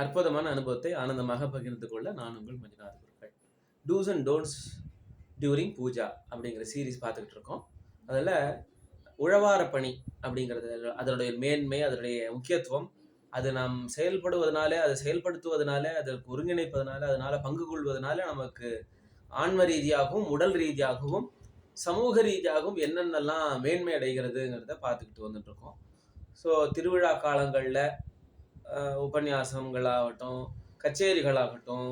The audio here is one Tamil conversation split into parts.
அற்புதமான அனுபவத்தை ஆனந்தமாக பகிர்ந்து கொள்ள நான் உங்கள் Manjunatha Gurukkal do's and don'ts during puja அப்படிங்கிற சீரீஸ் பார்த்துக்கிட்டு இருக்கோம். அதில் உழவார பணி அப்படிங்கிறது அதனுடைய மேன்மை அதனுடைய முக்கியத்துவம் அது நாம் செயல்படுவதனால அதை செயல்படுத்துவதனால அதற்கு ஒருங்கிணைப்பதனால அதனால பங்கு கொள்வதனால நமக்கு ஆன்ம ரீதியாகவும் உடல் ரீதியாகவும் சமூக ரீதியாகவும் என்னென்னலாம் மேன்மை அடைகிறதுங்கிறத பார்த்துக்கிட்டு வந்துட்டு இருக்கோம் ஸோ திருவிழா காலங்களில் உபன்யாசங்களாகட்டும் கச்சேரிகளாகட்டும்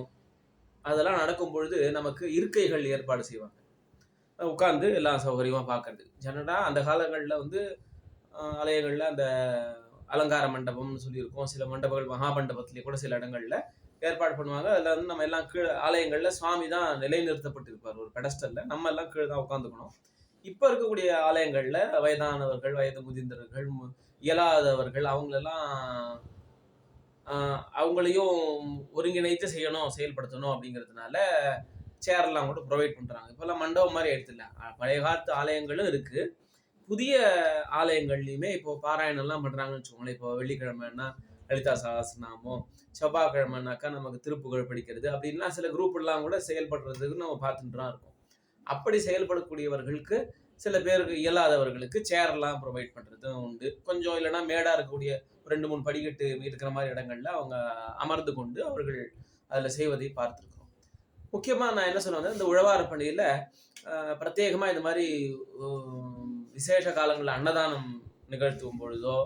அதெல்லாம் நடக்கும் பொழுது நமக்கு இருக்கைகள் ஏற்பாடு செய்வாங்க. உட்காந்து எல்லாம் சௌகரியமாக பார்க்கறது. ஜெனரலாக அந்த காலங்களில் வந்து ஆலயங்களில் அந்த அலங்கார மண்டபம்னு சொல்லியிருக்கோம். சில மண்டபங்கள் மகா மண்டபத்திலே கூட சில இடங்களில் ஏற்பாடு பண்ணுவாங்க. அதில் வந்து நம்ம எல்லாம் கீழே ஆலயங்களில் சுவாமி தான் நிலைநிறுத்தப்பட்டிருப்பார். ஒரு பெடஸ்டலில் நம்ம எல்லாம் கீழே தான் உட்காந்துக்கணும் இப்போ இருக்கக்கூடிய ஆலயங்களில் வயதானவர்கள் வயது முதிர்ந்தவர்கள் இயலாதவர்கள் அவங்களெல்லாம் அவங்களையும் ஒருங்கிணைத்து செய்யணும் செயல்படுத்தணும் அப்படிங்கிறதுனால சேர்லாம் கூட ப்ரொவைட் பண்ணுறாங்க இப்போல்லாம் மண்டபம் மாதிரி எடுத்துல பழைய காலத்து ஆலயங்களும் இருக்குது புதிய ஆலயங்கள்லையுமே இப்போ பாராயணம்லாம் பண்ணுறாங்கன்னு வச்சுக்கோங்களேன். இப்போ வெள்ளிக்கிழமைன்னா லலிதா சகஸ்ரநாமம் செவ்வாய்க்கிழமைனாக்கா நமக்கு திருப்புகழ் படிக்கிறது அப்படின்லாம் சில குரூப்லாம் கூட செயல்படுறதுக்கு நம்ம பார்த்துட்டு தான் இருக்கோம். அப்படி செயல்படக்கூடியவர்களுக்கு சில பேருக்கு இயலாதவர்களுக்கு சேர்லாம் ப்ரொவைட் பண்ணுறதும் உண்டு. கொஞ்சம் இல்லைன்னா மேடாக இருக்கக்கூடிய ரெண்டு மூணு படிக்கட்டு இருக்கிற மாதிரி இடங்கள்ல அவங்க அமர்ந்து கொண்டு அவர்கள் அதில் செய்வதை பார்த்துருக்கோம் முக்கியமாக நான் என்ன சொல்லுவேன் இந்த உழவார பண்டிகையில் பிரத்யேகமாக இந்த மாதிரி விசேஷ காலங்களில் அன்னதானம் நிகழ்த்தும் பொழுதோ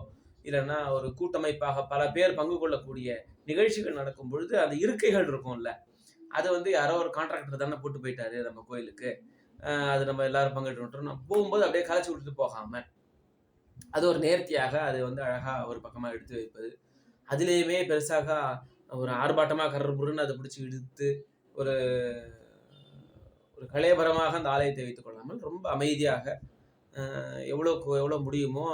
இல்லைன்னா ஒரு கூட்டமைப்பாக பல பேர் பங்கு கொள்ளக்கூடிய நிகழ்ச்சிகள் நடக்கும் பொழுது அந்த இருக்கைகள் இருக்கும்ல அது வந்து யாரோ ஒரு கான்ட்ராக்டர் தானே போட்டு போயிட்டாரு நம்ம கோயிலுக்கு. அது நம்ம எல்லாரும் பங்கிட்டு நம்ம போகும்போது அப்படியே கலைச்சி விட்டுட்டு போகாமல் அது ஒரு நேர்த்தியாக அது வந்து அழகாக ஒரு பக்கமாக எடுத்து வைப்பது. அதுலேயுமே பெருசாக ஒரு ஆர்ப்பாட்டமாக கர்றபுருன்னு அதை பிடிச்சி இழுத்து ஒரு ஒரு கலையபரமாக அந்த ஆலயத்தை வைத்துக் கொள்ளாமல் ரொம்ப அமைதியாக எவ்வளோ எவ்வளோக்கு எவ்வளோ முடியுமோ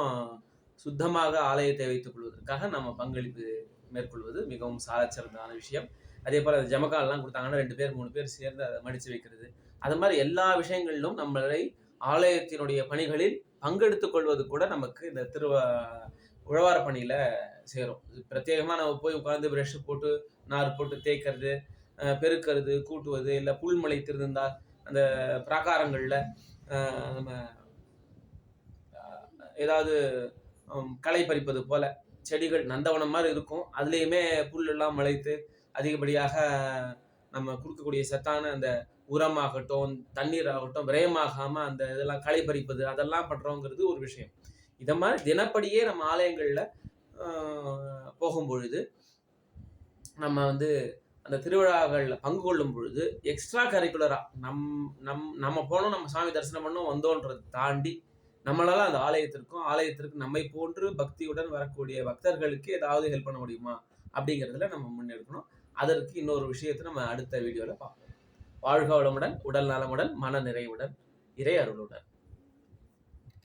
சுத்தமாக ஆலயத்தை வைத்துக் கொள்வதற்காக நம்ம பங்களிப்பு மேற்கொள்வது மிகவும் சாலச்சிறந்தான விஷயம். அதே போல் அந்த ஜமக்கால்லாம் கொடுத்தாங்கன்னா ரெண்டு பேர் மூணு பேர் சேர்ந்து அதை மடித்து வைக்கிறது. அது மாதிரி எல்லா விஷயங்களிலும் நம்மளை ஆலயத்தினுடைய பணிகளில் பங்கெடுத்துக் கொள்வது கூட நமக்கு இந்த திருவ உழவார பணியில் சேரும். பிரத்யேகமாக நம்ம போய் உட்காந்து ப்ரஷ் போட்டு நார் போட்டு தேய்க்கிறது பெருக்கிறது கூட்டுவது இல்லை புல் முளைத்திருந்தால் அந்த பிராகாரங்களில் நம்ம ஏதாவது களை பறிப்பது போல செடிகள் நந்தவனம் மாதிரி இருக்கும். அதுலேயுமே புல் எல்லாம் முளைத்து அதிகப்படியாக நம்ம கொடுக்கக்கூடிய சத்தான அந்த உரமாகட்டும் தண்ணீர் ஆகட்டும் விரயமாகாம அந்த இதெல்லாம் களை பறிப்பது அதெல்லாம் பண்றோங்கிறது ஒரு விஷயம். இதை மாதிரி தினப்படியே நம்ம ஆலயங்களில் போகும் பொழுது நம்ம வந்து அந்த திருவிழாக்களில் பங்கு கொள்ளும் பொழுது எக்ஸ்ட்ரா கரிக்குலரா நம் நம் நம்ம போனோம் நம்ம சாமி தரிசனம் பண்ணோம் வந்தோன்றதை தாண்டி நம்மளால அந்த ஆலயத்திற்கும் ஆலயத்திற்கு நம்மை போன்று பக்தியுடன் வரக்கூடிய பக்தர்களுக்கு ஏதாவது ஹெல்ப் பண்ண முடியுமா? அப்படிங்கிறதுல நம்ம முன்னெடுக்கணும். அதற்கு இன்னொரு விஷயத்தை நம்ம அடுத்த வீடியோவில் பார்ப்போம். வாழ்க வளமுடன் உடல் நலமுடன் மன நிறைவுடன் இறை அருளுடன்.